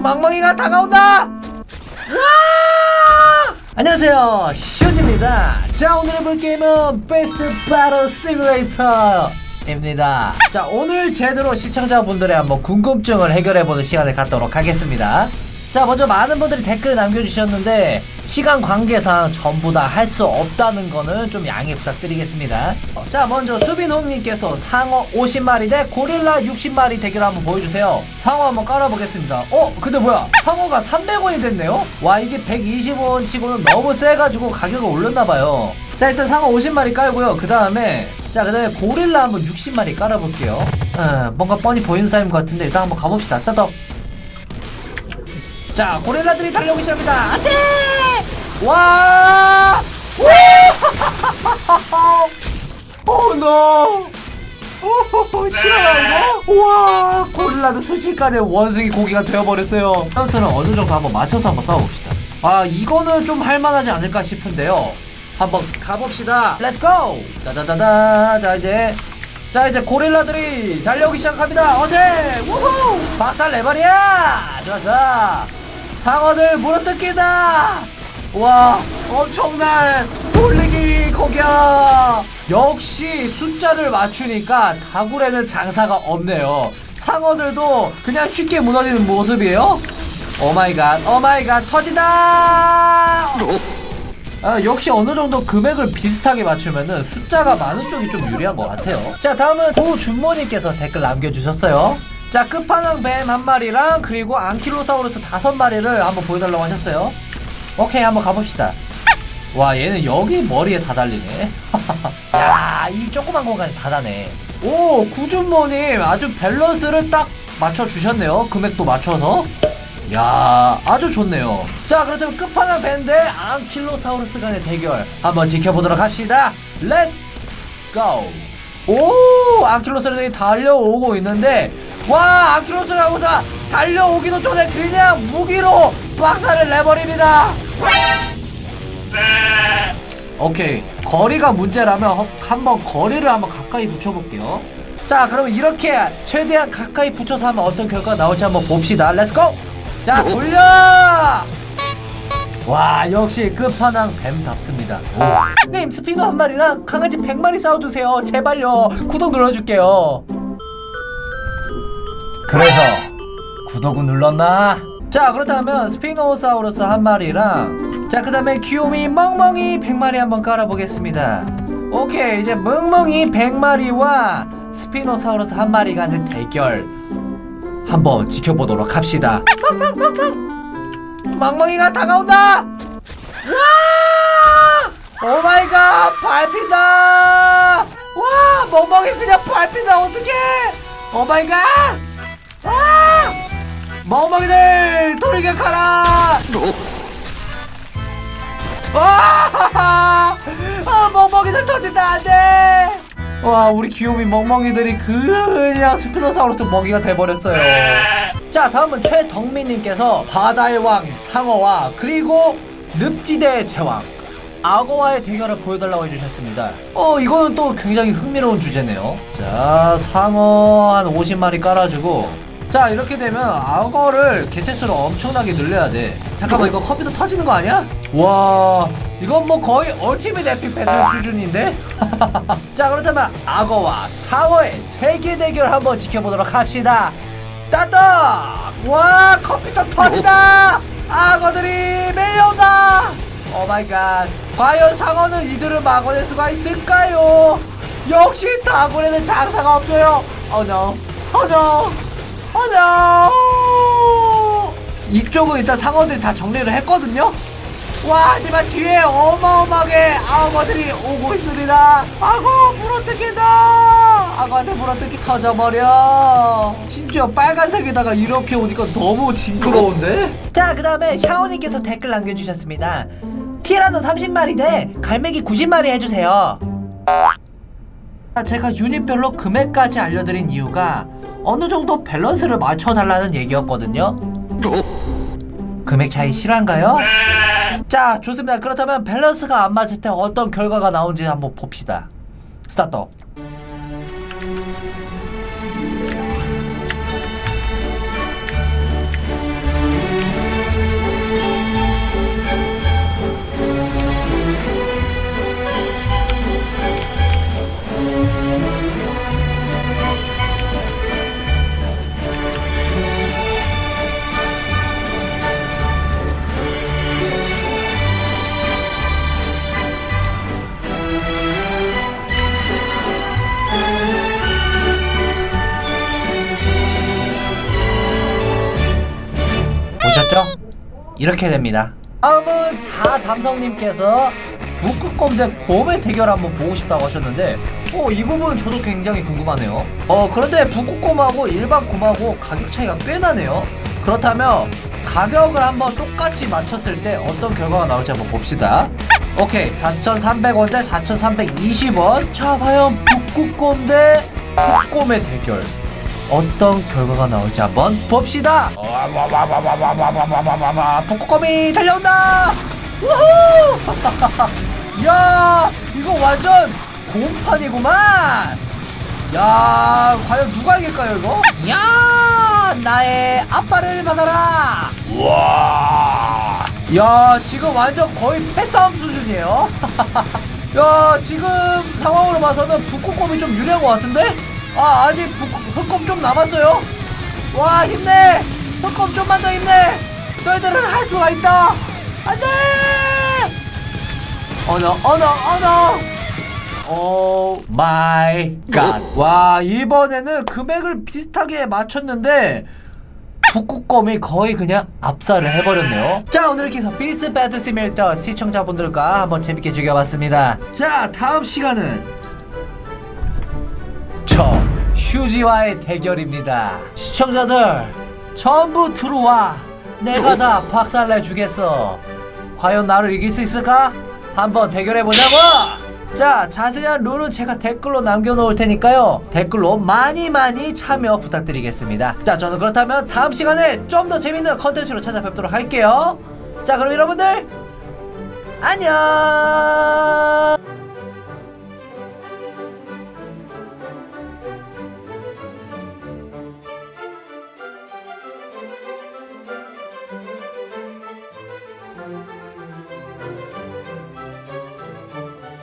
멍멍이가 다가온다! 와! 안녕하세요, 쇼즈입니다. 자, 오늘 해볼 게임은 베스트 바로 시뮬레이터 입니다. 자, 오늘 제대로 시청자분들의 한번 궁금증을 해결해보는 시간을 갖도록 하겠습니다. 자, 먼저 많은 분들이 댓글 남겨주셨는데, 시간 관계상 전부 다 할 수 없다는 거는 좀 양해 부탁드리겠습니다. 어, 자, 먼저 수빈홍님께서 상어 50마리 대 고릴라 60마리 대결 한번 보여주세요. 상어 한번 깔아보겠습니다. 어, 근데 뭐야? 상어가 300원이 됐네요? 와, 이게 120원 치고는 너무 세가지고 가격을 올렸나봐요. 자, 일단 상어 50마리 깔고요. 그 다음에, 자, 그 다음에 고릴라 한번 60마리 깔아볼게요. 어, 뭔가 뻔히 보이는 사임 같은데, 일단 한번 가봅시다. 스타트! 자, 고릴라들이 달려오기 시작합니다. 안 돼! 와! 오, 노! 오, 싫어요, 이거? 우와, 고릴라도 순식간에 원숭이 고기가 되어버렸어요. 선수는 어느 정도 한번 맞춰서 한번 싸워봅시다. 아, 이거는 좀 할만하지 않을까 싶은데요. 한번 가봅시다. 렛츠고! 따다다다. 자, 이제. 자, 이제 고릴라들이 달려오기 시작합니다. 어때? 우후! 박살 내버려! 좋았어! 상어들 물어뜯기다! 와, 엄청난 돌리기 공격! 역시 숫자를 맞추니까 다굴에는 장사가 없네요. 상어들도 그냥 쉽게 무너지는 모습이에요. 오마이갓, 오마이갓, 터지다! 아, 역시 어느 정도 금액을 비슷하게 맞추면은 숫자가 많은 쪽이 좀 유리한 것 같아요. 자, 다음은 도준모님께서 댓글 남겨주셨어요. 자, 끝판왕 뱀 한 마리랑 그리고 앙킬로사우루스 다섯 마리를 한번 보여달라고 하셨어요. 오케이, 한번 가봅시다. 와, 얘는 여기 머리에 다 달리네. 야, 이 조그만 공간에 다 다네. 오, 구준모님 아주 밸런스를 딱 맞춰주셨네요. 금액도 맞춰서. 야 아주 좋네요 자 그렇다면 끝판왕 밴드 앙킬로사우루스 간의 대결 한번 지켜보도록 합시다 렛츠 고! 오 앙킬로사우루스이 달려오고 있는데 와 앙킬로사우루스 달려오기도 전에 그냥 무기로 박살을 내버립니다. 오케이 거리가 문제라면 한- 한번 거리를 한번 가까이 붙여볼게요. 자 그러면 이렇게 최대한 가까이 붙여서 하면 어떤 결과가 나올지 한번 봅시다. 렛츠고 자 돌려! 와 역시 끝판왕 뱀답습니다. 오. 님 스피너 한 마리랑 강아지 100마리 싸워주세요. 제발요. 구독 눌러줄게요 그래서 구독은 눌렀나? 자 그렇다면 스피노사우루스 한 마리랑 자 그 다음에 귀요미 멍멍이 100마리 한번 깔아보겠습니다. 오케이 이제 멍멍이 100마리와 스피노사우루스 한 마리 간의 대결 한번 지켜보도록 합시다. 멍멍이가 다가온다! 와! 오마이갓! 밟힌다! 와! 멍멍이 그냥 밟힌다! 어떡해! 오마이갓! 와 멍멍이들 돌격하라! 와 아, 멍멍이들 터진다 안돼! 와 우리 귀요미 멍멍이들이 그냥 스피노사우루스 먹이가 돼버렸어요. 자 다음은 최덕민님께서 바다의 왕 상어와 그리고 늪지대의 제왕 악어와의 대결을 보여달라고 해주셨습니다. 어 이거는 또 굉장히 흥미로운 주제네요. 자 상어 한 50마리 깔아주고 자 이렇게 되면 악어를 개체수를 엄청나게 늘려야 돼 잠깐만 이거 컴퓨터 터지는 거 아니야? 와 이건 뭐 거의 얼티밋 에픽 배틀 수준인데? 자 그렇다면 악어와 상어의 세계 대결 한번 지켜보도록 합시다 스타트! 와 컴퓨터 터지다! 악어들이 밀려온다! 오마이갓 과연 상어는 이들을 막아낼 수가 있을까요? 역시 다굴에는 장사가 없어요 Oh no Oh no No 이쪽은 일단 상어들이 다 정리를 했거든요. 와 하지만 뒤에 어마어마하게 악어들이 오고 있습니다. 악어 물어뜯긴다! 악어한테 물어뜯기 터져버려. 심지어 빨간색에다가 이렇게 오니까 너무 징그러운데? 자 그 다음에 샤오님께서 댓글 남겨주셨습니다. 티라노 30마리 대 갈매기 90마리 해주세요 제가 유닛별로 금액까지 알려드린 이유가 어느 정도 밸런스를 맞춰달라는 얘기였거든요. 금액 차이 실한가요? 자 좋습니다. 그렇다면 밸런스가 안 맞을 때 어떤 결과가 나온지 한번 봅시다. 스타트 보셨죠? 이렇게 됩니다. 다음은 자담성님께서 북극곰 대 곰의 대결 한번 보고 싶다고 하셨는데 어, 이 부분 저도 굉장히 궁금하네요. 어, 그런데 북극곰하고 일반 곰하고 가격 차이가 꽤 나네요. 그렇다면 가격을 한번 똑같이 맞췄을 때 어떤 결과가 나올지 한번 봅시다. 오케이, 4,300원 대 4,320원. 자, 과연 북극곰 대 북곰의 대결. 어떤 결과가 나올지 한번 봅시다. 와와와와와와와와와와 북극곰이 달려온다. 우후! 야, 이거 완전 곰판이구만. 야, 과연 누가 이길까요 이거? 야, 나의 아빠를 받아라. 와. 야, 지금 완전 거의 패싸움 수준이에요. 야, 지금 상황으로 봐서는 북극곰이 좀 유리한 것 같은데? 아, 아직 북, 흑곰 좀 남았어요. 와, 힘내! 흑곰 좀만 더 힘내! 너희들은 할 수가 있다! 안 돼! 어너, 어너, 어너! 오 마이 갓. 와, 이번에는 금액을 비슷하게 맞췄는데, 북극곰이 거의 그냥 압살을 해버렸네요. 자, 오늘 이렇게 해서 비스 배트 시밀터 시청자분들과 한번 재밌게 즐겨봤습니다. 자, 다음 시간은 저 휴지와의 대결입니다. 시청자들 전부 들어와. 내가 다 박살내 주겠어. 과연 나를 이길 수 있을까? 한번 대결해 보자고. 자, 자세한 룰은 제가 댓글로 남겨놓을 테니까요. 댓글로 많이 많이 참여 부탁드리겠습니다. 자, 저는 그렇다면 다음 시간에 좀 더 재밌는 컨텐츠로 찾아뵙도록 할게요. 자, 그럼 여러분들 안녕.